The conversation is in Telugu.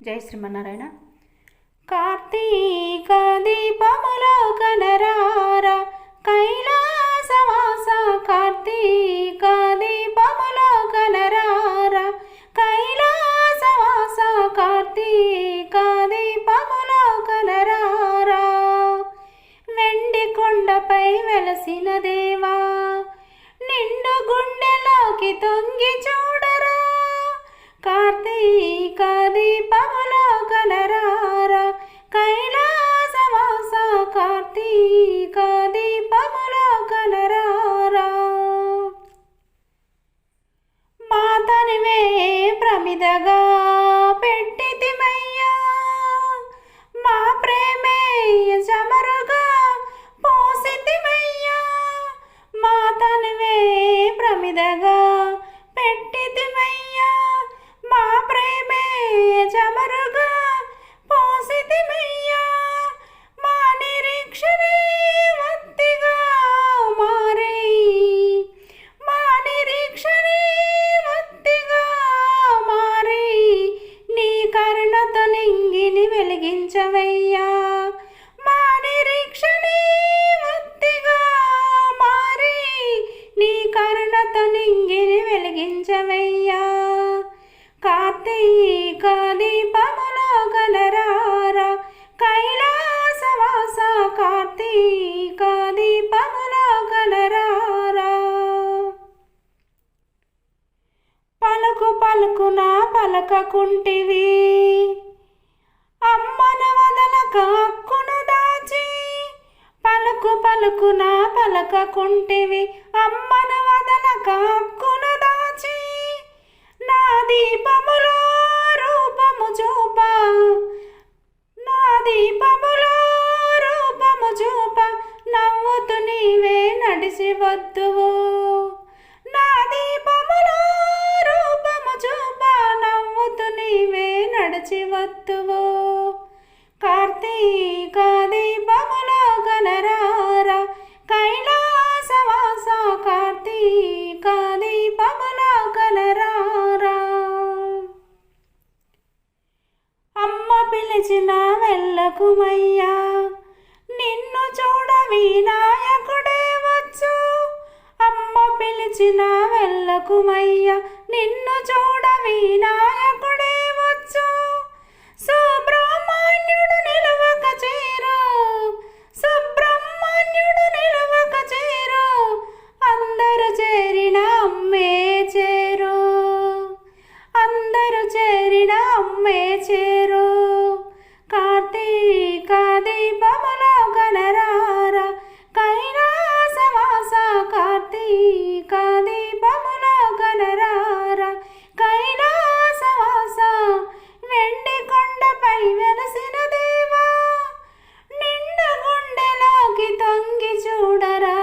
జై శ్రీమన్నారాయణ. కార్తీక దీపములో కనరారా కైలాసవాస కార్తీక దీపములో కనరారా కైలాసవాస కార్తీక దీపములో కనరారా వెండి కొండపై వెలసిన దేవా నిండు గుండెలోకి తొంగి చూడరా ప్రతీక దీపములో కలరారా మాతనివే ప్రమిదగా కార్తీక దీపములో పలుకు పలుకున పలకకుంటివి అమ్మన వదలక హక్కును దాచి పలుకు పలుకున పలకకుంటివి అమ్మన వదల వద్దువు. నా దీపములో రూపము చూప నవ్వుతు నీవే నడిచి వద్దువు. కార్తీక దీపములో గనరార కైలాసవాస కార్తీక దీపములో గనరార అమ్మ పిలిచిన వెళ్ళకుమయ్యా నిన్ను చూడ వినాయక పిలిచిన వెళ్ళకుమయ్య నిన్ను చూడ వినాయకుడే వచ్చు. సుబ్రహ్మణ్యుడు నిలవక చేరు సుబ్రహ్మణ్యుడు నిలవక చేరు అందరు చేరిన అమ్మే చేరు. అందరు చేరిన అమ్మే చేరు. కార్తీక దీపములో గణరార కైలాసవాస కార్తీక పై వెలసిన దేవా నిండు గుండెలోకి తొంగి చూడరా.